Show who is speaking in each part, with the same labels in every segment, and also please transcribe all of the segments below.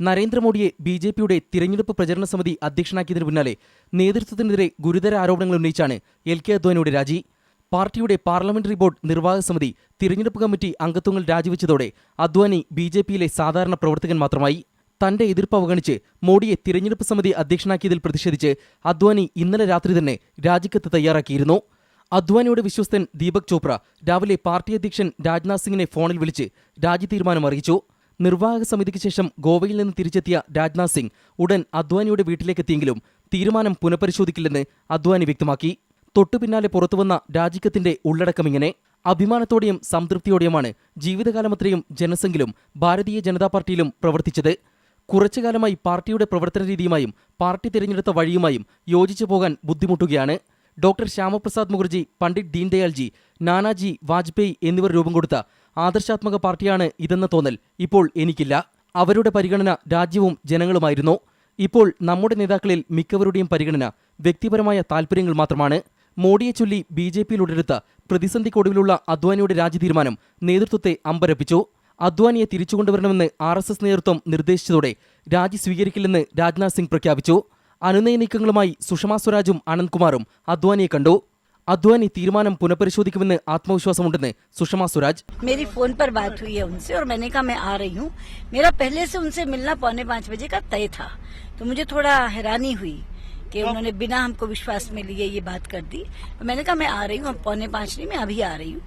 Speaker 1: നരേന്ദ്രമോദിയെ B J പിയുടെ തിരഞ്ഞെടുപ്പ് പ്രചരണ സമിതി അധ്യക്ഷനാക്കിയതിന് പിന്നാലെ നേതൃത്വത്തിനെതിരെ ഗുരുതര ആരോപണങ്ങൾ ഉന്നയിച്ചാണ് എൽ കെ അദ്വാനിയുടെ രാജി. പാർട്ടിയുടെ പാർലമെന്ററി ബോർഡ് നിർവാഹക സമിതി തിരഞ്ഞെടുപ്പ് കമ്മിറ്റി അംഗത്വങ്ങൾ രാജിവെച്ചതോടെ അദ്വാനി ബി ജെ പിയിലെ സാധാരണ പ്രവർത്തകൻ മാത്രമായി. തന്റെ എതിർപ്പ് അവഗണിച്ച് മോഡിയെ തിരഞ്ഞെടുപ്പ് സമിതി അധ്യക്ഷനാക്കിയതിൽ പ്രതിഷേധിച്ച് അദ്വാനി ഇന്നലെ രാത്രി തന്നെ രാജിക്കത്ത് തയ്യാറാക്കിയിരുന്നു. അദ്വാനിയുടെ വിശ്വസ്തൻ ദീപക് ചോപ്ര രാവിലെ പാർട്ടി അധ്യക്ഷൻ രാജ്നാഥ് സിംഗിനെ ഫോണിൽ വിളിച്ച് രാജി തീരുമാനം അറിയിച്ചു. നിർവാഹക സമിതിക്ക് ശേഷം ഗോവയിൽ നിന്ന് തിരിച്ചെത്തിയ രാജ്നാഥ് സിംഗ് ഉടൻ അദ്വാനിയുടെ വീട്ടിലേക്കെത്തിയെങ്കിലും തീരുമാനം പുനഃപരിശോധിക്കില്ലെന്ന് അദ്വാനി വ്യക്തമാക്കി. തൊട്ടുപിന്നാലെ പുറത്തുവന്ന രാജിക്കത്തിന്റെ ഉള്ളടക്കം ഇങ്ങനെ. അഭിമാനത്തോടെയും സംതൃപ്തിയോടെയുമാണ് ജീവിതകാലമത്രയും ജനസംഘിലും ഭാരതീയ ജനതാ പാർട്ടിയിലും പ്രവർത്തിച്ചത്. കുറച്ചുകാലമായി പാർട്ടിയുടെ പ്രവർത്തന രീതിയുമായും പാർട്ടി തിരഞ്ഞെടുത്ത വഴിയുമായും യോജിച്ചു പോകാൻ ബുദ്ധിമുട്ടുകയാണ്. ഡോക്ടർ ശ്യാമപ്രസാദ് മുഖർജി പണ്ഡിറ്റ് ദീൻദയാൽജി നാനാജി വാജ്പേയി എന്നിവർ രൂപം കൊടുത്ത ആദർശാത്മക പാർട്ടിയാണ് ഇതെന്ന തോന്നൽ ഇപ്പോൾ എനിക്കില്ല. അവരുടെ പരിഗണന രാജ്യവും ജനങ്ങളുമായിരുന്നു. ഇപ്പോൾ നമ്മുടെ നേതാക്കളിൽ മിക്കവരുടെയും പരിഗണന വ്യക്തിപരമായ താൽപ്പര്യങ്ങൾ മാത്രമാണ്. മോഡിയെ ചൊല്ലി ബി ജെ പിയിലുടരുത്ത പ്രതിസന്ധിക്കൊടുവിലുള്ള അദ്വാനിയുടെ രാജി തീരുമാനം നേതൃത്വത്തെ അമ്പരപ്പിച്ചു. അദ്വാനിയെ തിരിച്ചുകൊണ്ടുവരണമെന്ന് ആർ എസ് എസ് നേതൃത്വം നിർദ്ദേശിച്ചതോടെ രാജി സ്വീകരിക്കില്ലെന്ന് രാജ്നാഥ് സിംഗ് പ്രഖ്യാപിച്ചു. അനുനയ നീക്കങ്ങളുമായി സുഷമാ സ്വരാജും അനന്ത്കുമാറും അദ്വാനിയെ കണ്ടു. അദ്വാനി തീരുമാനം പുനഃപരിശോധിക്കുമെന്ന് ആത്മവിശ്വാസമുണ്ടെന്ന് സുഷമാ സ്വരാജ്
Speaker 2: मेरी फोन पर बात हुई है उनसे और मैंने कहा मैं आ रही हूँ मेरा पहले से उनसे मिलना पौने पाँच बजे का तय था तो मुझे थोड़ा हैरानी हुई कि उन्होंने बिना हमको विश्वास में लिए ये बात कर दी तो मैंने कहा मैं आ रही हूँ अब पौने पाँच नहीं मैं अभी आ रही हूँ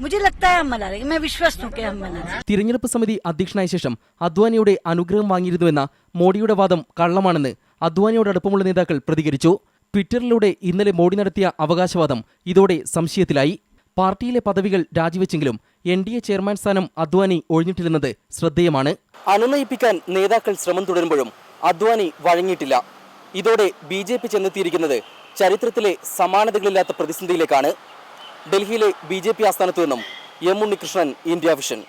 Speaker 2: मुझे लगता है हम मना रहे मैं विश्वस्त हूँ कि हम मना रहे
Speaker 1: തിരഞ്ഞെടുപ്പ് സമിതി അധ്യക്ഷനായ ശേഷം അദ്വാനിയുടെ അനുഗ്രഹം വാങ്ങിയിരുന്നുവെന്ന മോഡിയുടെ വാദം കള്ളമാണെന്ന് അദ്വാനിയോട് അടുപ്പമുള്ള നേതാക്കൾ പ്രതികരിച്ചു ട്വിറ്ററിലൂടെ ഇന്നലെ മോഡി നടത്തിയ അവകാശവാദം ഇതോടെ സംശയത്തിലായി. പാർട്ടിയിലെ പദവികൾ രാജിവെച്ചെങ്കിലും എൻ ഡി എ ചെയർമാൻ സ്ഥാനം അദ്വാനി ഒഴിഞ്ഞിട്ടില്ലെന്നത് ശ്രദ്ധേയമാണ്. അനുനയിപ്പിക്കാൻ നേതാക്കൾ ശ്രമം തുടരുമ്പോഴും അദ്വാനി വഴങ്ങിയിട്ടില്ല. ഇതോടെ ബി ജെ പി ചെന്നെത്തിയിരിക്കുന്നത് ചരിത്രത്തിലെ സമാനതകളില്ലാത്ത പ്രതിസന്ധിയിലേക്കാണ്. ഡൽഹിയിലെ ബി ജെ പി ആസ്ഥാനത്തു നിന്നും എം ഉണ്ണികൃഷ്ണൻ ഇന്ത്യ വിഷൻ.